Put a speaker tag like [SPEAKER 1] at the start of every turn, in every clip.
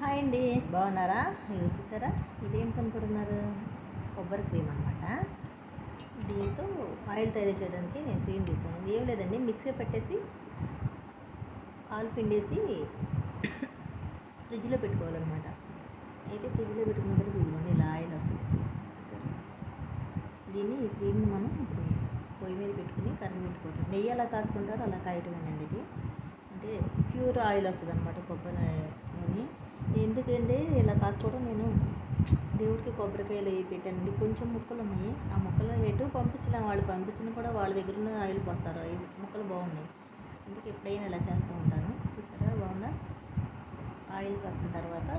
[SPEAKER 1] Hi అండి. బాగున్నారా? ఇది చూసారా? ఇదేంటి అనుకుంటున్నారు కొబ్బరి క్రీమ్ అనమాట దీంతో ఆయిల్ తయారు చేయడానికి నేను క్రీమ్ తీసాను. ఇది ఏం లేదండి మిక్సీ పెట్టేసి ఆలు పిండేసి ఫ్రిడ్జ్లో పెట్టుకోవాలన్నమాట. అయితే ఫ్రిడ్జ్లో పెట్టుకున్నప్పుడు ఇదిగోండి ఇలా ఆయిల్ వస్తుంది. దీన్ని ఈ క్రీమ్ని మనం ఇప్పుడు పొయ్యి మీద పెట్టుకుని కర్రీ పెట్టుకోవటం నెయ్యి ఎలా కాసుకుంటారో అలా కాయటమేనండి ఇది. అంటే ప్యూర్ ఆయిల్ వస్తుంది అనమాట కొబ్బరి నూనె ఇలా కాసుకోవడం నేను దేవుడికి కొబ్బరికాయలు వేయి పెట్టానండి. కొంచెం ముక్కలు ఉన్నాయి. ఆ ముక్కలు ఎటు పంపించలేము వాళ్ళు పంపించిన కూడా వాళ్ళ దగ్గర ఉన్న ఆయిల్ పోస్తారు. ఈ ముక్కలు బాగున్నాయి. అందుకే ఎప్పుడైనా ఇలా చేస్తూ ఉంటాను. చూసారా బాగుందా? ఆయిల్ కాసిన తర్వాత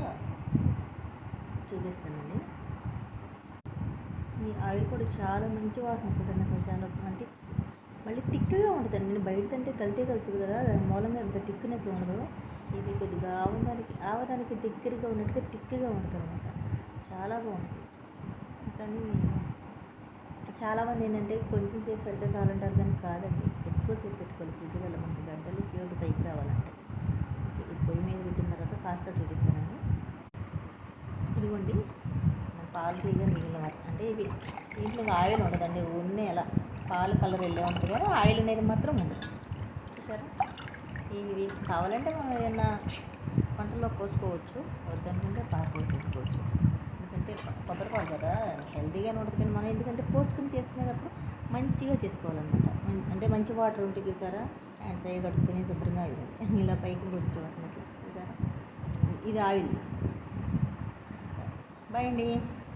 [SPEAKER 1] చూపిస్తానండి. ఈ ఆయిల్ కూడా చాలా మంచి వాసన వస్తుందండి అసలు చాలా అంటే మళ్ళీ తిక్కగా ఉంటుంది నేను బయట తింటే కలితే కలుసు కదా దాని మూలంగా అంత థిక్నెస్ ఉండదు ఇది కొద్దిగా ఆవదానికి ఆవదానికి దగ్గరగా ఉన్నట్టుగా తిక్కగా ఉంటుంది అనమాట చాలా బాగుంటుంది కానీ చాలామంది ఏంటంటే కొంచెం సేపు పెడితే చాలంటారు కానీ కాదండి. ఎక్కువసేపు పెట్టుకోవాలి. ఫ్రిడ్జ్ మనకి గడ్డలు ప్యూర్ పైకి రావాలంటే. ఇది పొయ్యి మీద పెట్టిన తర్వాత కాస్త చూపిస్తానండి. ఇదిగోండి పాలు తీగ మిగిలిన వాటి అంటే ఇవి దీంట్లో ఆయిల్ ఉండదండి ఉన్నే అలా. పాలు కలర్ వెళ్ళే ఉంటుంది కదా ఆయిల్ అనేది మాత్రం ఉండదు చూసారా? ఇవి కావాలంటే మనం ఏదైనా వంటల్లో పోసుకోవచ్చు వద్దనుకుంటే పాలు పోసేసుకోవచ్చు ఎందుకంటే కొబ్బరి కదా హెల్తీగానే ఉంటుంది కానీ మనం. ఎందుకంటే పోసుకుని చేసుకునేటప్పుడు మంచిగా చేసుకోవాలన్నమాట. అంటే మంచి వాటర్ ఉంటే చూసారా? హ్యాండ్స్ అయ్యి కట్టుకుని శుభ్రంగా ఇది ఇలా పైకి కొంచెం వస్తున్నట్లు చూసారా? ఇది ఆయిల్ బాయ్ అండి.